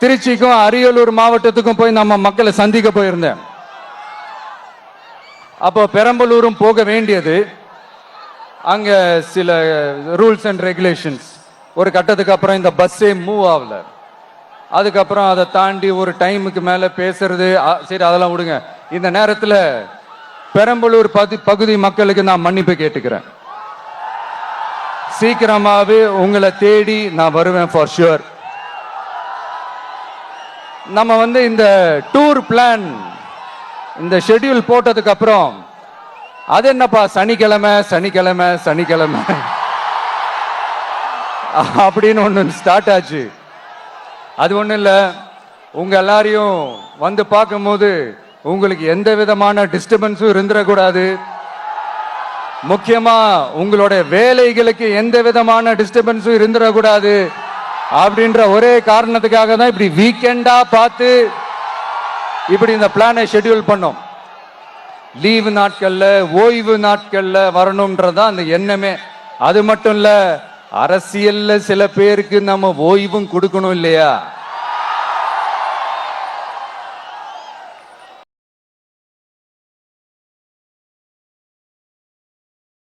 திருச்சிக்கும் அரியலூர் மாவட்டத்துக்கும் போய் நம்ம மக்களை சந்திக்க போயிருந்தேன். அப்போ பெரம்பலூரும் போக வேண்டியது. அங்க சில ரூல்ஸ் அண்ட் ரெகுலேஷன்ஸ் ஒரு கட்டத்துக்கு அப்புறம் இந்த பஸ்ஸே மூவ் ஆகல. அதுக்கப்புறம் அதை தாண்டி ஒரு டைமுக்கு மேல பேசுறது சரி அதெல்லாம் விடுங்க. இந்த நேரத்தில் பெரம்பலூர் பதி பகுதி மக்களுக்கு நான் மன்னிப்பு கேட்டுக்கிறேன். சீக்கிரமாகவே உங்களை தேடி நான் வருவேன் ஃபார் ஷுர் நம்ம வந்து இந்த டூர் பிளான் இந்த ஷெட்யூல் போட்டதுக்கு அப்புறம் அது என்னப்பா சனிக்கிழமை சனிக்கிழமை சனிக்கிழமை? அப்படின்னு ஒன்று ஸ்டார்ட் ஆச்சு. அது ஒன்றும் இல்லை. உங்கள் எல்லாரையும் வந்து பார்க்கும்போது உங்களுக்கு எந்த விதமான டிஸ்டர்பன்ஸும் இருந்துடக்கூடாது முக்கியமாக உங்களுடைய வேலைகளுக்கு எந்த விதமான டிஸ்டர்பன்ஸும் இருந்துடக்கூடாது அப்படின்ற ஒரே காரணத்துக்காக தான் இப்படி வீக்கெண்டா பார்த்து இப்படி இந்த பிளானை ஷெட்யூல் பண்ணோம். லீவு நாட்கள்ல ஓய்வு நாட்கள்ல வரணும்ன்றதான் அந்த எண்ணமே. அது மட்டும் இல்ல அரசியல்ல சில பேருக்கு நம்ம ஓய்வும் கொடுக்கணும் இல்லையா?